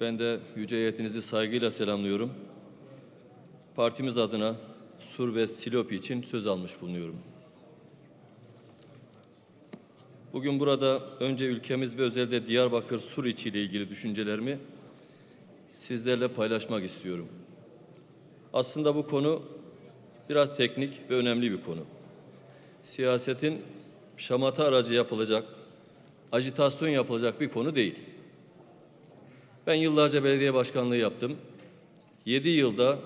Ben de yüce heyetinizi saygıyla selamlıyorum. Partimiz adına Sur ve Silopi için söz almış bulunuyorum. Bugün burada önce ülkemiz ve özellikle Diyarbakır Sur içi ile ilgili düşüncelerimi sizlerle paylaşmak istiyorum. Aslında bu konu biraz teknik ve önemli bir konu. Siyasetin şamata aracı yapılacak, ajitasyon yapılacak bir konu değil. Ben yıllarca belediye başkanlığı yaptım. 7 yılda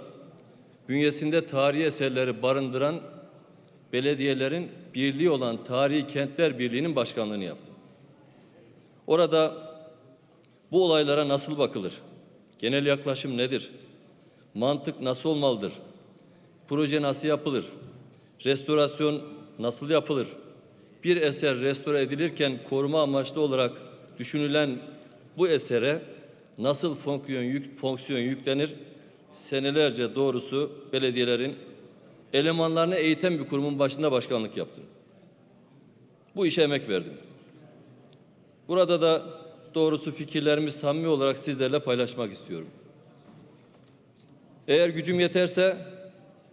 bünyesinde tarihi eserleri barındıran belediyelerin birliği olan Tarihi Kentler Birliği'nin başkanlığını yaptım. Orada bu olaylara nasıl bakılır? Genel yaklaşım nedir? Mantık nasıl olmalıdır? Proje nasıl yapılır? Restorasyon nasıl yapılır? Bir eser restore edilirken koruma amaçlı olarak düşünülen bu esere nasıl fonksiyon, yük, fonksiyon yüklenir? Senelerce doğrusu belediyelerin elemanlarını eğiten bir kurumun başında başkanlık yaptım. Bu işe emek verdim. Burada da doğrusu fikirlerimi samimi olarak sizlerle paylaşmak istiyorum. Eğer gücüm yeterse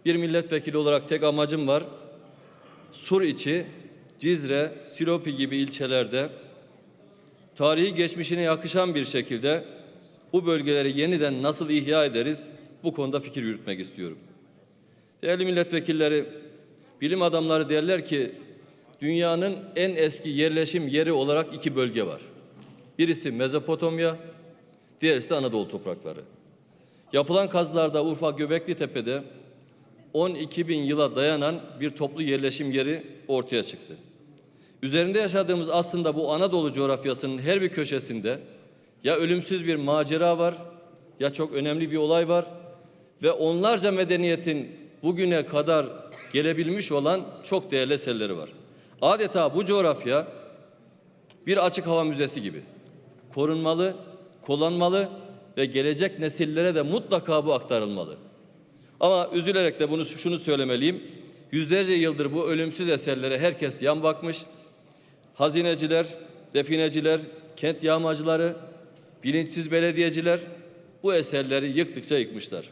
bir milletvekili olarak tek amacım var. Sur içi, Cizre, Silopi gibi ilçelerde tarihi geçmişine yakışan bir şekilde bu bölgeleri yeniden nasıl ihya ederiz bu konuda fikir yürütmek istiyorum. Değerli milletvekilleri, bilim adamları derler ki dünyanın en eski yerleşim yeri olarak iki bölge var. Birisi Mezopotamya, diğerisi de Anadolu toprakları. Yapılan kazılarda Urfa Göbekli Tepe'de 12 bin yıla dayanan bir toplu yerleşim yeri ortaya çıktı. Üzerinde yaşadığımız aslında bu Anadolu coğrafyasının her bir köşesinde ya ölümsüz bir macera var ya çok önemli bir olay var ve onlarca medeniyetin bugüne kadar gelebilmiş olan çok değerli eserleri var. Adeta bu coğrafya bir açık hava müzesi gibi korunmalı, kullanmalı ve gelecek nesillere de mutlaka bu aktarılmalı. Ama üzülerek de bunu şunu söylemeliyim. Yüzlerce yıldır bu ölümsüz eserlere herkes yan bakmış. Hazineciler, defineciler, kent yağmacıları, bilinçsiz belediyeciler bu eserleri yıktıkça yıkmışlar.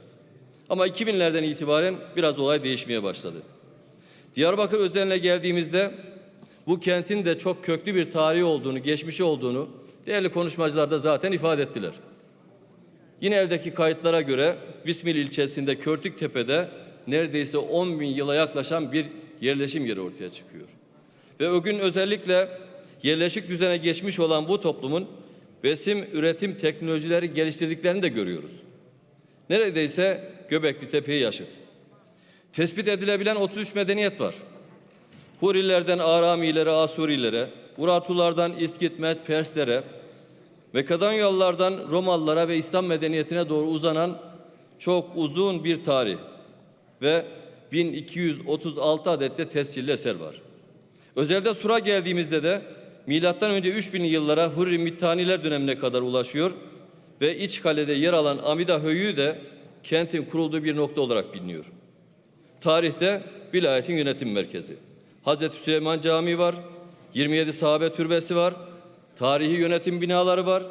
Ama 2000'lerden itibaren biraz olay değişmeye başladı. Diyarbakır özeline geldiğimizde bu kentin de çok köklü bir tarihi olduğunu, geçmişi olduğunu değerli konuşmacılar da zaten ifade ettiler. Yine eldeki kayıtlara göre Bismil ilçesinde Körtüktepe'de neredeyse 10 bin yıla yaklaşan bir yerleşim yeri ortaya çıkıyor. Ve o gün özellikle yerleşik düzene geçmiş olan bu toplumun besim üretim teknolojileri geliştirdiklerini de görüyoruz. Neredeyse Göbekli Tepe'yi yaşıt. Tespit edilebilen 33 medeniyet var. Hurilerden Aramilere, Asurilere, Urartulardan İskitmet, Perslere, Makedonyalılardan Romalılara ve İslam medeniyetine doğru uzanan çok uzun bir tarih ve 1236 adette tescilli eser var. Özelde Sur'a geldiğimizde de milattan önce 3000 yıllara Hurri Mittaniler dönemine kadar ulaşıyor ve iç kalede yer alan Amida Höyü de kentin kurulduğu bir nokta olarak biliniyor. Tarihte vilayetin yönetim merkezi. Hazreti Süleyman Camii var, 27 sahabe türbesi var, tarihi yönetim binaları var,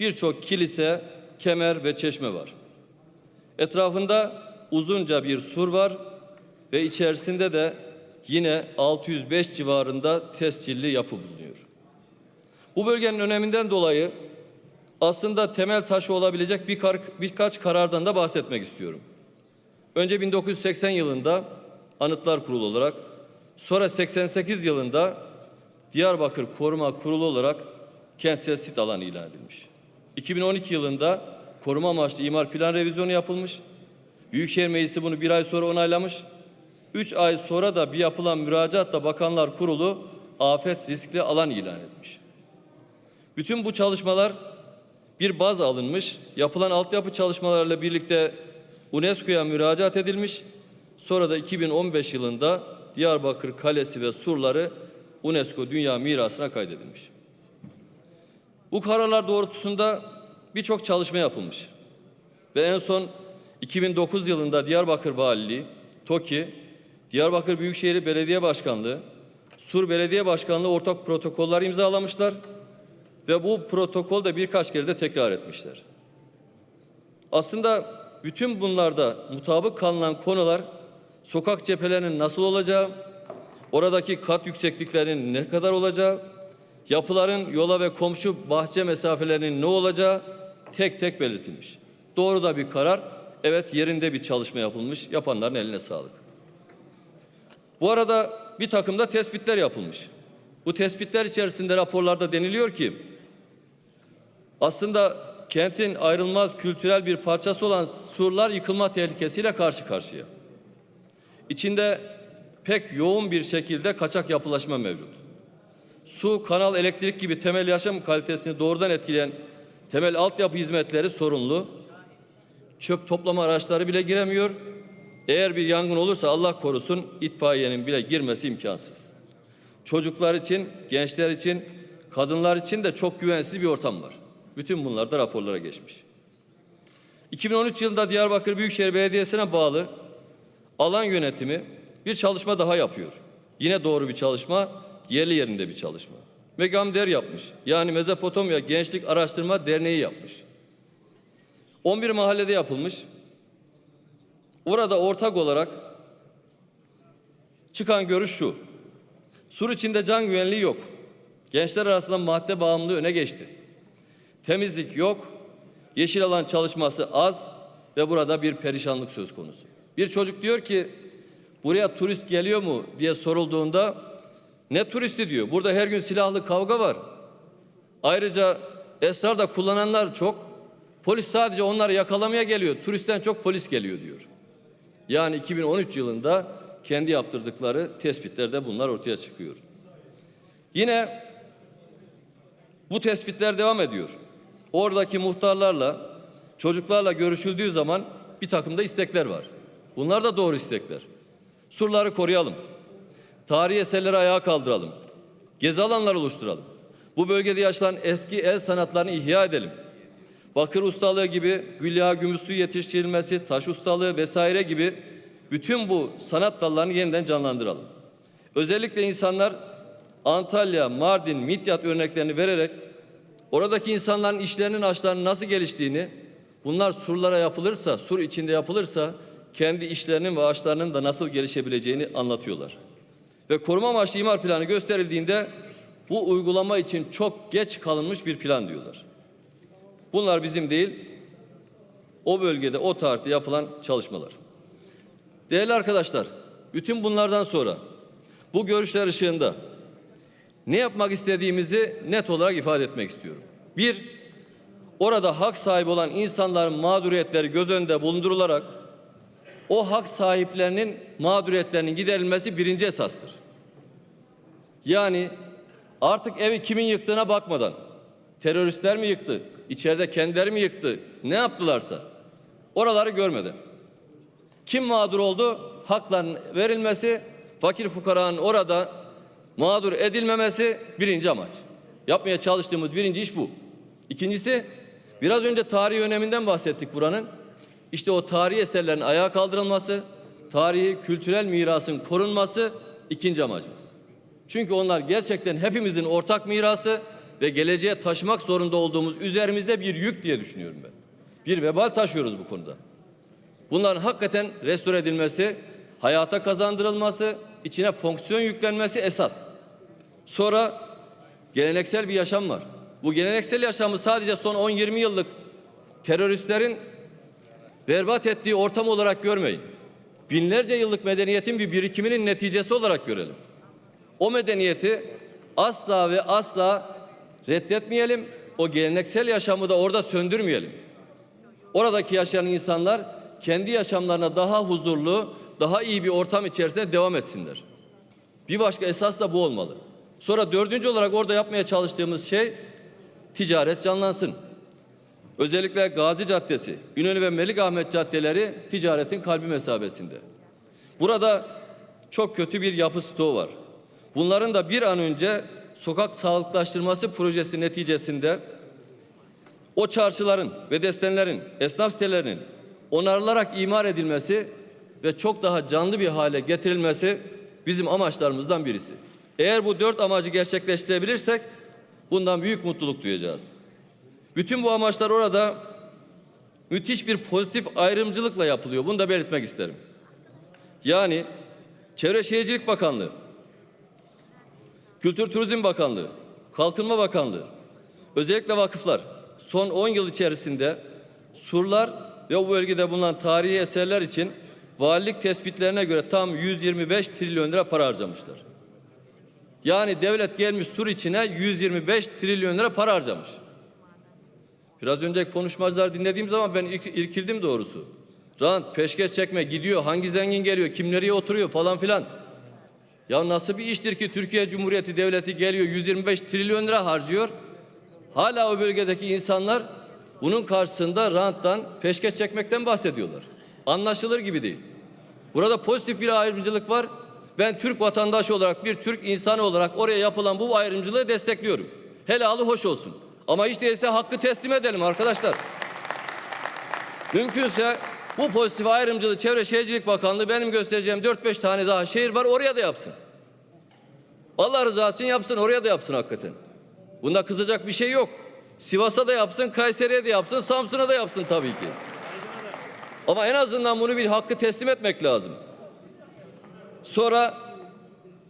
birçok kilise, kemer ve çeşme var. Etrafında uzunca bir sur var ve içerisinde de yine 605 civarında tescilli yapı bulunuyor. Bu bölgenin öneminden dolayı aslında temel taşı olabilecek bir kar, birkaç karardan da bahsetmek istiyorum. Önce 1980 yılında Anıtlar Kurulu olarak, sonra 88 yılında Diyarbakır Koruma Kurulu olarak kentsel sit alanı ilan edilmiş. 2012 yılında koruma amaçlı imar plan revizyonu yapılmış. Büyükşehir Meclisi bunu bir ay sonra onaylamış. Üç ay sonra da bir yapılan müracaatla Bakanlar Kurulu afet riskli alan ilan etmiş. Bütün bu çalışmalar bir baz alınmış, yapılan altyapı çalışmalarıyla birlikte UNESCO'ya müracaat edilmiş. Sonra da 2015 yılında Diyarbakır Kalesi ve surları UNESCO Dünya Mirası'na kaydedilmiş. Bu kararlar doğrultusunda birçok çalışma yapılmış. Ve en son 2009 yılında Diyarbakır Valiliği, TOKİ, Diyarbakır Büyükşehir Belediye Başkanlığı, Sur Belediye Başkanlığı ortak protokoller imzalamışlar ve bu protokol de birkaç kere de tekrar etmişler. Aslında bütün bunlarda mutabık kalınan konular sokak cephelerinin nasıl olacağı, oradaki kat yüksekliklerinin ne kadar olacağı, yapıların yola ve komşu bahçe mesafelerinin ne olacağı tek tek belirtilmiş. Doğru da bir karar. Evet yerinde bir çalışma yapılmış. Yapanların eline sağlık. Bu arada bir takım da tespitler yapılmış. Bu tespitler içerisinde raporlarda deniliyor ki aslında kentin ayrılmaz kültürel bir parçası olan surlar yıkılma tehlikesiyle karşı karşıya. İçinde pek yoğun bir şekilde kaçak yapılaşma mevcut. Su, kanal, elektrik gibi temel yaşam kalitesini doğrudan etkileyen temel altyapı hizmetleri sorunlu. Çöp toplama araçları bile giremiyor. Eğer bir yangın olursa Allah korusun itfaiyenin bile girmesi imkansız. Çocuklar için, gençler için, kadınlar için de çok güvensiz bir ortam var. Bütün bunlar da raporlara geçmiş. 2013 yılında Diyarbakır Büyükşehir Belediyesi'ne bağlı alan yönetimi bir çalışma daha yapıyor. Yine doğru bir çalışma, yerli yerinde bir çalışma. Megamder yapmış. Yani Mezopotamya Gençlik Araştırma Derneği yapmış. 11 mahallede yapılmış. Orada ortak olarak çıkan görüş şu. Sur içinde can güvenliği yok. Gençler arasında madde bağımlılığı öne geçti. Temizlik yok. Yeşil alan çalışması az ve burada bir perişanlık söz konusu. Bir çocuk diyor ki buraya turist geliyor mu diye sorulduğunda ne turisti diyor. Burada her gün silahlı kavga var. Ayrıca esrar da kullananlar çok. Polis sadece onları yakalamaya geliyor. Turistten çok polis geliyor diyor. Yani 2013 yılında kendi yaptırdıkları tespitlerde bunlar ortaya çıkıyor. Yine bu tespitler devam ediyor. Oradaki muhtarlarla, çocuklarla görüşüldüğü zaman bir takım da istekler var. Bunlar da doğru istekler. Surları koruyalım. Tarihi eserleri ayağa kaldıralım. Gezi alanları oluşturalım. Bu bölgede yaşanan eski el sanatlarını ihya edelim. Bakır ustalığı gibi gül yağı gümüş suyu yetiştirilmesi, taş ustalığı vesaire gibi bütün bu sanat dallarını yeniden canlandıralım. Özellikle insanlar Antalya, Mardin, Midyat örneklerini vererek oradaki insanların işlerinin açlarının nasıl geliştiğini, bunlar surlara yapılırsa, sur içinde yapılırsa kendi işlerinin ve ağaçlarının da nasıl gelişebileceğini anlatıyorlar. Ve koruma amaçlı imar planı gösterildiğinde bu uygulama için çok geç kalınmış bir plan diyorlar. Bunlar bizim değil, o bölgede, o tarihte yapılan çalışmalar. Değerli arkadaşlar, bütün bunlardan sonra bu görüşler ışığında ne yapmak istediğimizi net olarak ifade etmek istiyorum. Bir, orada hak sahibi olan insanların mağduriyetleri göz önünde bulundurularak o hak sahiplerinin mağduriyetlerinin giderilmesi birinci esastır. Yani artık evi kimin yıktığına bakmadan teröristler mi yıktı, içeride kendileri mi yıktı, ne yaptılarsa oraları görmeden kim mağdur oldu? Hakların verilmesi, fakir fukaranın orada mağdur edilmemesi birinci amaç. Yapmaya çalıştığımız birinci iş bu. İkincisi, biraz önce tarihi öneminden bahsettik buranın. İşte o tarihi eserlerin ayağa kaldırılması, tarihi kültürel mirasın korunması ikinci amacımız. Çünkü onlar gerçekten hepimizin ortak mirası ve geleceğe taşımak zorunda olduğumuz üzerimizde bir yük diye düşünüyorum ben. Bir vebal taşıyoruz bu konuda. Bunların hakikaten restore edilmesi, hayata kazandırılması, içine fonksiyon yüklenmesi esas. Sonra geleneksel bir yaşam var. Bu geleneksel yaşamı sadece son 10-20 yıllık teröristlerin berbat ettiği ortam olarak görmeyin. Binlerce yıllık medeniyetin bir birikiminin neticesi olarak görelim. O medeniyeti asla ve asla reddetmeyelim. O geleneksel yaşamı da orada söndürmeyelim. Oradaki yaşayan insanlar kendi yaşamlarına daha huzurlu, daha iyi bir ortam içerisinde devam etsinler. Bir başka esas da bu olmalı. Sonra dördüncü olarak orada yapmaya çalıştığımız şey ticaret canlansın. Özellikle Gazi Caddesi, İnönü ve Melikahmet caddeleri ticaretin kalbi mesabesinde. Burada çok kötü bir yapı stoğu var. Bunların da bir an önce sokak sağlıklaştırması projesi neticesinde o çarşıların ve destenlerin, esnaf sitelerinin onarılarak imar edilmesi ve çok daha canlı bir hale getirilmesi bizim amaçlarımızdan birisi. Eğer bu dört amacı gerçekleştirebilirsek bundan büyük mutluluk duyacağız. Bütün bu amaçlar orada müthiş bir pozitif ayrımcılıkla yapılıyor. Bunu da belirtmek isterim. Yani Çevre Şehircilik Bakanlığı, Kültür Turizm Bakanlığı, Kalkınma Bakanlığı, özellikle vakıflar son 10 yıl içerisinde surlar ve bu bölgede bulunan tarihi eserler için valilik tespitlerine göre tam 125 trilyon lira para harcamışlar. Yani devlet gelmiş sur içine 125 trilyon lira para harcamış. Biraz önce konuşmacılar dinlediğim zaman ben irk- irkildim doğrusu. Rant, peşkeş çekme, gidiyor, hangi zengin geliyor, kim nereye oturuyor falan filan. Ya nasıl bir iştir ki Türkiye Cumhuriyeti Devleti geliyor 125 trilyon lira harcıyor. Hala o bölgedeki insanlar bunun karşısında ranttan, peşkeş çekmekten bahsediyorlar. Anlaşılır gibi değil. Burada pozitif bir ayrımcılık var. Ben Türk vatandaşı olarak, bir Türk insanı olarak oraya yapılan bu ayrımcılığı destekliyorum. Helalı hoş olsun. Ama hiç değilse hakkı teslim edelim arkadaşlar. Mümkünse bu pozitif ayrımcılığı Çevre Şehircilik Bakanlığı benim göstereceğim 4-5 tane daha şehir var oraya da yapsın. Allah rızası için yapsın oraya da yapsın hakikaten. Bunda kızacak bir şey yok. Sivas'a da yapsın, Kayseri'ye de yapsın, Samsun'a da yapsın tabii ki. Ama en azından bunu bir hakkı teslim etmek lazım. Sonra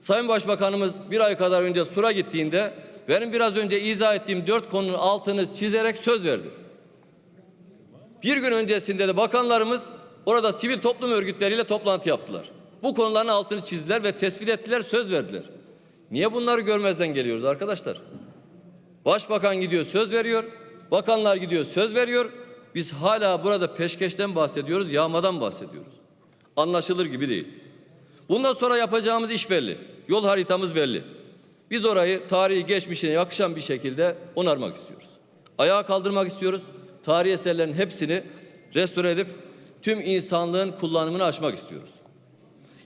Sayın Başbakanımız bir ay kadar önce Sur'a gittiğinde benim biraz önce izah ettiğim dört konunun altını çizerek söz verdi. Bir gün öncesinde de bakanlarımız orada sivil toplum örgütleriyle toplantı yaptılar. Bu konuların altını çizdiler ve tespit ettiler, söz verdiler. Niye bunları görmezden geliyoruz arkadaşlar? Başbakan gidiyor söz veriyor, bakanlar gidiyor söz veriyor. Biz hala burada peşkeşten bahsediyoruz, yağmadan bahsediyoruz. Anlaşılır gibi değil. Bundan sonra yapacağımız iş belli. Yol haritamız belli. Biz orayı tarihi geçmişine yakışan bir şekilde onarmak istiyoruz. Ayağa kaldırmak istiyoruz. Tarihi eserlerin hepsini restore edip tüm insanlığın kullanımını açmak istiyoruz.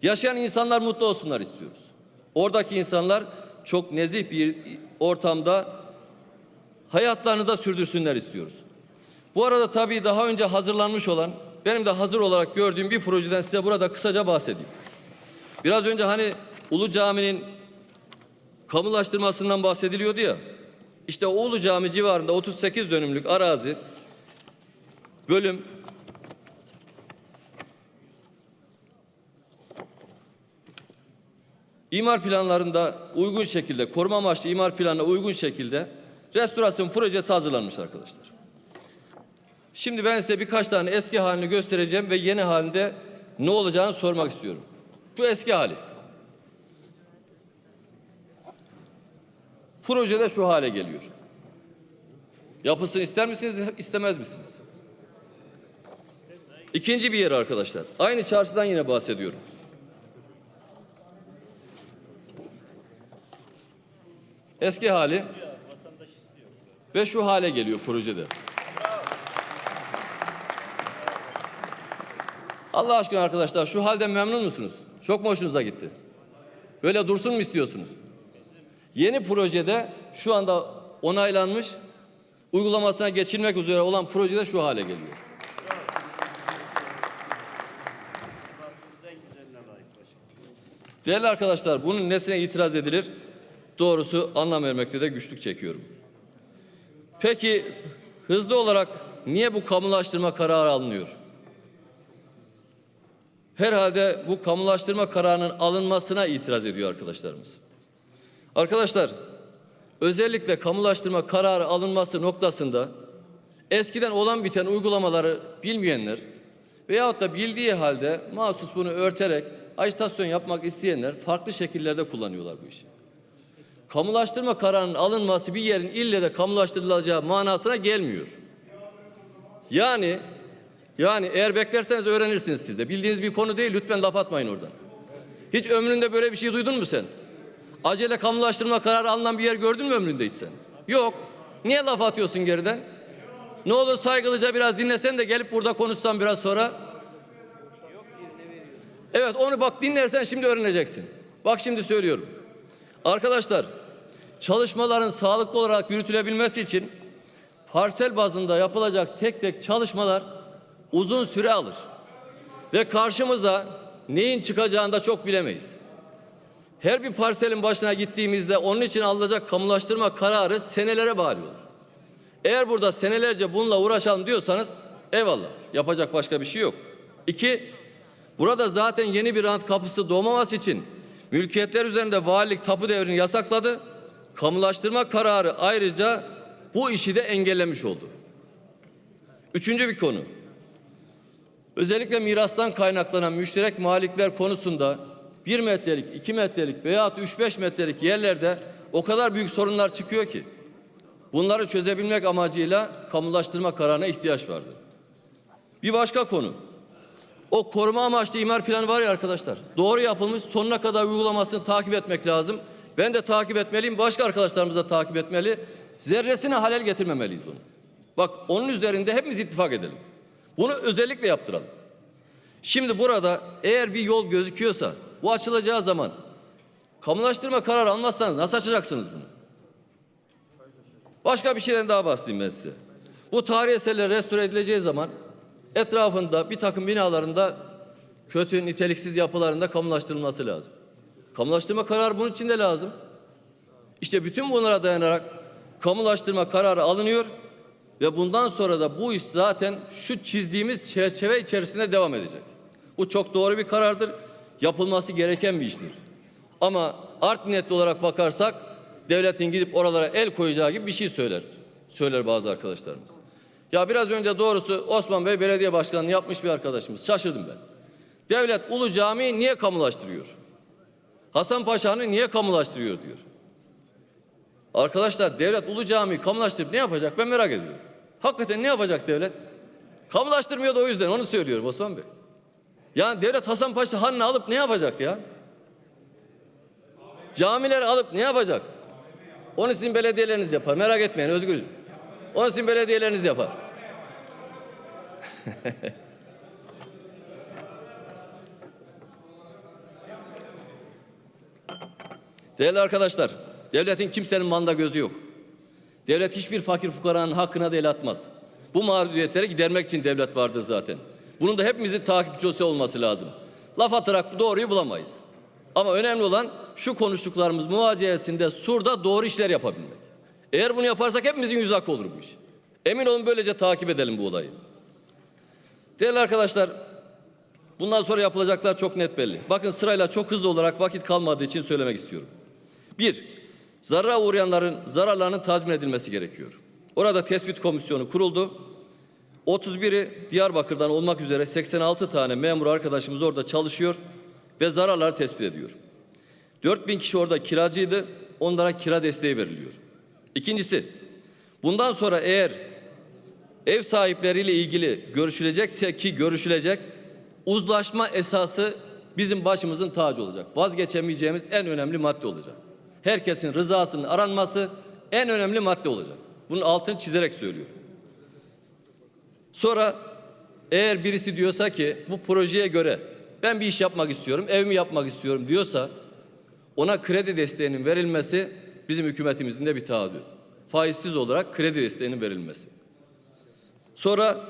Yaşayan insanlar mutlu olsunlar istiyoruz. Oradaki insanlar çok nezih bir ortamda hayatlarını da sürdürsünler istiyoruz. Bu arada tabii daha önce hazırlanmış olan, benim de hazır olarak gördüğüm bir projeden size burada kısaca bahsedeyim. Biraz önce hani Ulu Cami'nin kamulaştırmasından bahsediliyordu ya. İşte o Ulu Cami civarında 38 dönümlük arazi bölüm imar planlarında uygun şekilde, koruma amaçlı imar planına uygun şekilde restorasyon projesi hazırlanmış arkadaşlar. Şimdi ben size birkaç tane eski halini göstereceğim ve yeni halinde ne olacağını sormak istiyorum. Bu eski hali. Projede şu hale geliyor. Yapısını ister misiniz, istemez misiniz? İkinci bir yer arkadaşlar. Aynı çarşıdan yine bahsediyorum. Eski hali ve şu hale geliyor projede. Allah aşkına arkadaşlar şu halden memnun musunuz? Çok mu hoşunuza gitti? Böyle dursun mu istiyorsunuz? Yeni projede şu anda onaylanmış, uygulamasına geçilmek üzere olan projede şu hale geliyor. Değerli arkadaşlar bunun nesine itiraz edilir? Doğrusu anlam vermekte de güçlük çekiyorum. Peki hızlı olarak niye bu kamulaştırma kararı alınıyor? Herhalde bu kamulaştırma kararının alınmasına itiraz ediyor arkadaşlarımız. Arkadaşlar, özellikle kamulaştırma kararı alınması noktasında eskiden olan biten uygulamaları bilmeyenler veyahut da bildiği halde mahsus bunu örterek ajitasyon yapmak isteyenler farklı şekillerde kullanıyorlar bu işi. Kamulaştırma kararının alınması bir yerin ille de kamulaştırılacağı manasına gelmiyor. Yani yani eğer beklerseniz öğrenirsiniz siz de. Bildiğiniz bir konu değil lütfen laf atmayın oradan. Hiç ömründe böyle bir şey duydun mu sen? Acele kamulaştırma kararı alınan bir yer gördün mü ömründe hiç sen? Yok. Niye laf atıyorsun geriden? Ne olur saygılıca biraz dinlesen de gelip burada konuşsan biraz sonra. Evet onu bak dinlersen şimdi öğreneceksin. Bak şimdi söylüyorum. Arkadaşlar çalışmaların sağlıklı olarak yürütülebilmesi için parsel bazında yapılacak tek tek çalışmalar uzun süre alır. Ve karşımıza neyin çıkacağını da çok bilemeyiz. Her bir parselin başına gittiğimizde onun için alınacak kamulaştırma kararı senelere olur. Eğer burada senelerce bununla uğraşalım diyorsanız Eyvallah. Yapacak başka bir şey yok. İki, burada zaten yeni bir rant kapısı doğmaması için mülkiyetler üzerinde valilik tapu devrini yasakladı. Kamulaştırma kararı ayrıca bu işi de engellemiş oldu. Üçüncü bir konu. Özellikle mirastan kaynaklanan müşterek malikler konusunda 1 metrelik, 2 metrelik veya 3-5 metrelik yerlerde o kadar büyük sorunlar çıkıyor ki bunları çözebilmek amacıyla kamulaştırma kararına ihtiyaç vardı. Bir başka konu. O koruma amaçlı imar planı var ya arkadaşlar. Doğru yapılmış sonuna kadar uygulamasını takip etmek lazım. Ben de takip etmeliyim. Başka arkadaşlarımız da takip etmeli. Zerresine halel getirmemeliyiz onu. Bak onun üzerinde hepimiz ittifak edelim. Bunu özellikle yaptıralım. Şimdi burada eğer bir yol gözüküyorsa bu açılacağı zaman kamulaştırma kararı almazsanız nasıl açacaksınız bunu? Başka bir şeyden daha bahsedeyim ben size. Bu tarihi eserler restore edileceği zaman etrafında bir takım binalarında kötü niteliksiz yapılarında kamulaştırılması lazım. Kamulaştırma kararı bunun için de lazım. İşte bütün bunlara dayanarak kamulaştırma kararı alınıyor ve bundan sonra da bu iş zaten şu çizdiğimiz çerçeve içerisinde devam edecek. Bu çok doğru bir karardır. Yapılması gereken bir iştir. Ama art niyetli olarak bakarsak devletin gidip oralara el koyacağı gibi bir şey söyler. Söyler bazı arkadaşlarımız. Ya biraz önce doğrusu Osman Bey belediye başkanlığı yapmış bir arkadaşımız. Şaşırdım ben. Devlet Ulu Camii'yi niye kamulaştırıyor? Hasan Paşa'nı niye kamulaştırıyor diyor. Arkadaşlar devlet Ulu Camii'yi kamulaştırıp ne yapacak ben merak ediyorum. Hakikaten ne yapacak devlet? Kamulaştırmıyor da o yüzden onu söylüyorum Osman Bey. Yani devlet Hasan Paşa Han'ını alıp ne yapacak ya? Camileri alıp ne yapacak? Onu sizin belediyeleriniz yapar. Merak etmeyin Özgürcüğüm. Onu sizin belediyeleriniz yapar. Değerli arkadaşlar, devletin kimsenin manda gözü yok. Devlet hiçbir fakir fukaranın hakkına da el atmaz. Bu mağduriyetleri gidermek için devlet vardır zaten. Bunun da hepimizin takipçisi olması lazım. Laf atarak doğruyu bulamayız. Ama önemli olan şu konuştuklarımız muvaciyesinde surda doğru işler yapabilmek. Eğer bunu yaparsak hepimizin yüzü ak olur bu iş. Emin olun böylece takip edelim bu olayı. Değerli arkadaşlar, bundan sonra yapılacaklar çok net belli. Bakın sırayla çok hızlı olarak vakit kalmadığı için söylemek istiyorum. Bir, zarara uğrayanların zararlarının tazmin edilmesi gerekiyor. Orada tespit komisyonu kuruldu. 31'i Diyarbakır'dan olmak üzere 86 tane memur arkadaşımız orada çalışıyor ve zararları tespit ediyor. 4000 kişi orada kiracıydı. Onlara kira desteği veriliyor. İkincisi, bundan sonra eğer ev sahipleriyle ilgili görüşülecekse ki görüşülecek uzlaşma esası bizim başımızın tacı olacak. Vazgeçemeyeceğimiz en önemli madde olacak. Herkesin rızasının aranması en önemli madde olacak. Bunun altını çizerek söylüyorum. Sonra eğer birisi diyorsa ki bu projeye göre ben bir iş yapmak istiyorum, evimi yapmak istiyorum diyorsa ona kredi desteğinin verilmesi bizim hükümetimizin de bir taahhüdü. Faizsiz olarak kredi desteğinin verilmesi. Sonra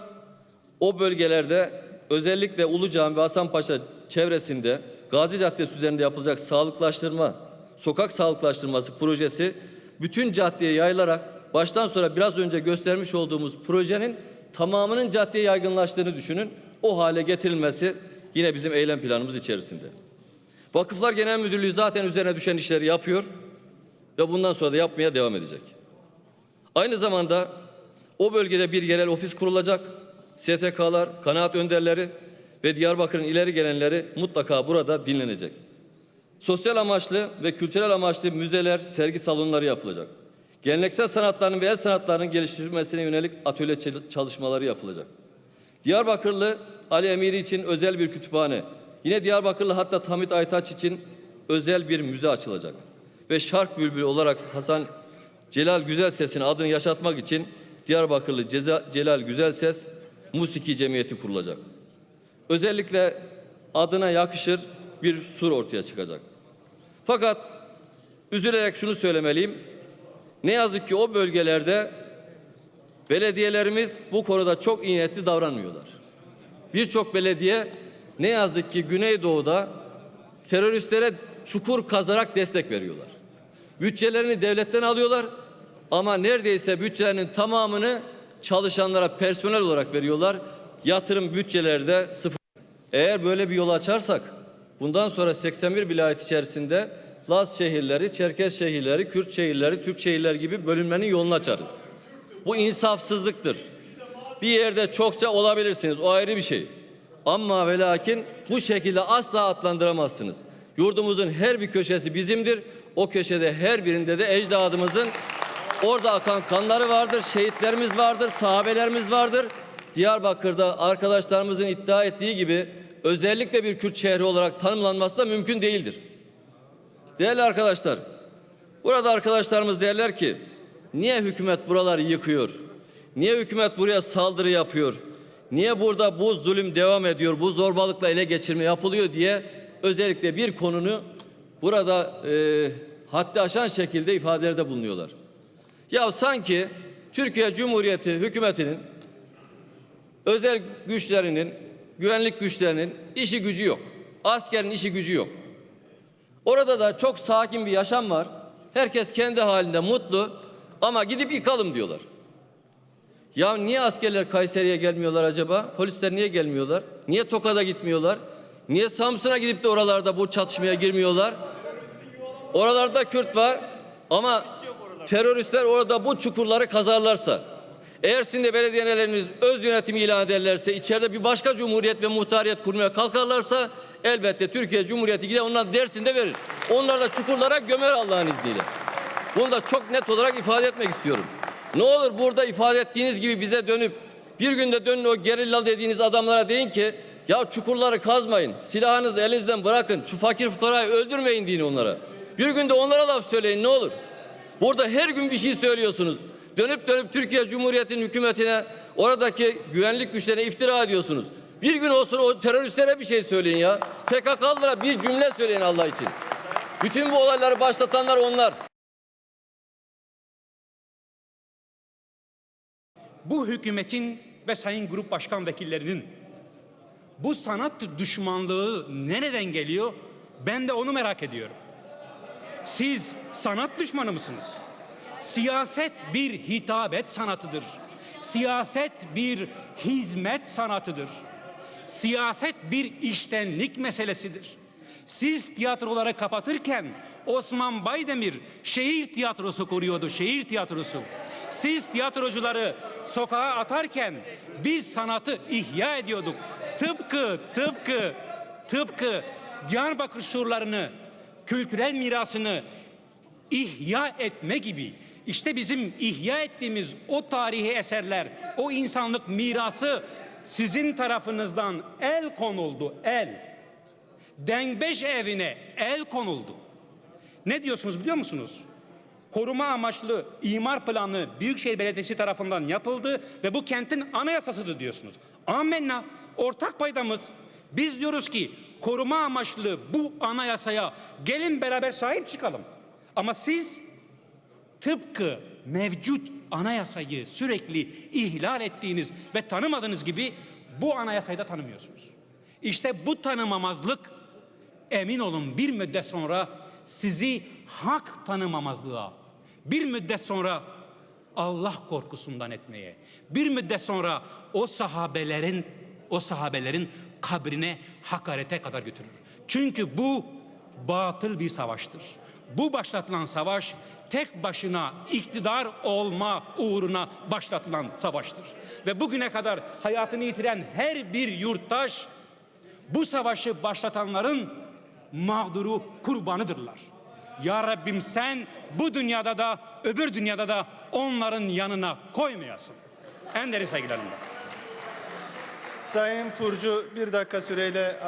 o bölgelerde özellikle Ulu Cami ve Hasanpaşa çevresinde Gazi Caddesi üzerinde yapılacak sağlıklaştırma, sokak sağlıklaştırması projesi bütün caddeye yayılarak baştan sonra biraz önce göstermiş olduğumuz projenin tamamının caddeye yaygınlaştığını düşünün. O hale getirilmesi yine bizim eylem planımız içerisinde. Vakıflar Genel Müdürlüğü zaten üzerine düşen işleri yapıyor ve bundan sonra da yapmaya devam edecek. Aynı zamanda o bölgede bir yerel ofis kurulacak. STK'lar, kanaat önderleri ve Diyarbakır'ın ileri gelenleri mutlaka burada dinlenecek. Sosyal amaçlı ve kültürel amaçlı müzeler, sergi salonları yapılacak. Geleneksel sanatların ve el sanatlarının geliştirilmesine yönelik atölye çalışmaları yapılacak. Diyarbakırlı Ali Emiri için özel bir kütüphane, yine Diyarbakırlı hatta Hamit Aytaç için özel bir müze açılacak. Ve Şark Bülbülü olarak Hasan Celal Güzel Ses'in adını yaşatmak için Diyarbakırlı Ceza, Celal Güzel Ses Musiki Cemiyeti kurulacak. Özellikle adına yakışır bir sur ortaya çıkacak. Fakat üzülerek şunu söylemeliyim. Ne yazık ki o bölgelerde belediyelerimiz bu konuda çok iyi niyetli davranmıyorlar. Birçok belediye ne yazık ki Güneydoğu'da teröristlere çukur kazarak destek veriyorlar. Bütçelerini devletten alıyorlar ama neredeyse bütçelerinin tamamını çalışanlara personel olarak veriyorlar. Yatırım bütçelerde sıfır. Eğer böyle bir yol açarsak bundan sonra 81 vilayet içerisinde Laz şehirleri, Çerkez şehirleri, Kürt şehirleri, Türk şehirleri gibi bölünmenin yolunu açarız. Bu insafsızlıktır. Bir yerde çokça olabilirsiniz. O ayrı bir şey. Ama ve lakin bu şekilde asla adlandıramazsınız. Yurdumuzun her bir köşesi bizimdir. O köşede her birinde de ecdadımızın orada akan kanları vardır, şehitlerimiz vardır, sahabelerimiz vardır. Diyarbakır'da arkadaşlarımızın iddia ettiği gibi özellikle bir Kürt şehri olarak tanımlanması da mümkün değildir. Değerli arkadaşlar, burada arkadaşlarımız derler ki niye hükümet buraları yıkıyor? Niye hükümet buraya saldırı yapıyor? Niye burada bu zulüm devam ediyor? Bu zorbalıkla ele geçirme yapılıyor diye özellikle bir konunu burada e, haddi aşan şekilde ifadelerde bulunuyorlar. Ya sanki Türkiye Cumhuriyeti hükümetinin özel güçlerinin, güvenlik güçlerinin işi gücü yok. Askerin işi gücü yok. Orada da çok sakin bir yaşam var. Herkes kendi halinde mutlu ama gidip yıkalım diyorlar. Ya niye askerler Kayseri'ye gelmiyorlar acaba? Polisler niye gelmiyorlar? Niye Tokat'a gitmiyorlar? Niye Samsun'a gidip de oralarda bu çatışmaya girmiyorlar? Oralarda Kürt var ama teröristler orada bu çukurları kazarlarsa, eğer belediyeleriniz öz yönetimi ilan ederlerse, içeride bir başka cumhuriyet ve muhtariyet kurmaya kalkarlarsa elbette Türkiye Cumhuriyeti gider ondan dersinde verir. Onlar da çukurlara gömer Allah'ın izniyle. Bunu da çok net olarak ifade etmek istiyorum. Ne olur burada ifade ettiğiniz gibi bize dönüp bir günde dönün o gerilla dediğiniz adamlara deyin ki ya çukurları kazmayın, silahınızı elinizden bırakın, şu fakir fukarayı öldürmeyin deyin onlara. Bir günde onlara laf söyleyin ne olur. Burada her gün bir şey söylüyorsunuz. Dönüp dönüp Türkiye Cumhuriyeti'nin hükümetine, oradaki güvenlik güçlerine iftira ediyorsunuz. Bir gün olsun o teröristlere bir şey söyleyin ya. PKK'lılara bir cümle söyleyin Allah için. Bütün bu olayları başlatanlar onlar. bu hükümetin ve sayın grup başkan vekillerinin bu sanat düşmanlığı nereden geliyor? Ben de onu merak ediyorum. Siz sanat düşmanı mısınız? Siyaset bir hitabet sanatıdır. Siyaset bir hizmet sanatıdır. Siyaset bir iştenlik meselesidir. Siz tiyatroları kapatırken Osman Baydemir şehir tiyatrosu kuruyordu, şehir tiyatrosu. Siz tiyatrocuları sokağa atarken biz sanatı ihya ediyorduk. Tıpkı, tıpkı, tıpkı Diyarbakır surlarını, kültürel mirasını ihya etme gibi. İşte bizim ihya ettiğimiz o tarihi eserler, o insanlık mirası sizin tarafınızdan el konuldu, el. Dengbeş evine el konuldu. Ne diyorsunuz biliyor musunuz? Koruma amaçlı imar planı Büyükşehir Belediyesi tarafından yapıldı ve bu kentin anayasasıdır diyorsunuz. Amenna ortak paydamız. Biz diyoruz ki koruma amaçlı bu anayasaya gelin beraber sahip çıkalım. Ama siz tıpkı mevcut anayasayı sürekli ihlal ettiğiniz ve tanımadığınız gibi bu anayasayı da tanımıyorsunuz. İşte bu tanımamazlık emin olun bir müddet sonra sizi hak tanımamazlığa, bir müddet sonra Allah korkusundan etmeye, bir müddet sonra o sahabelerin o sahabelerin kabrine hakarete kadar götürür. Çünkü bu batıl bir savaştır. Bu başlatılan savaş tek başına iktidar olma uğruna başlatılan savaştır. Ve bugüne kadar hayatını yitiren her bir yurttaş bu savaşı başlatanların mağduru kurbanıdırlar. Ya Rabbim sen bu dünyada da öbür dünyada da onların yanına koymayasın. En derin saygılarımla. Sayın Purcu bir dakika süreyle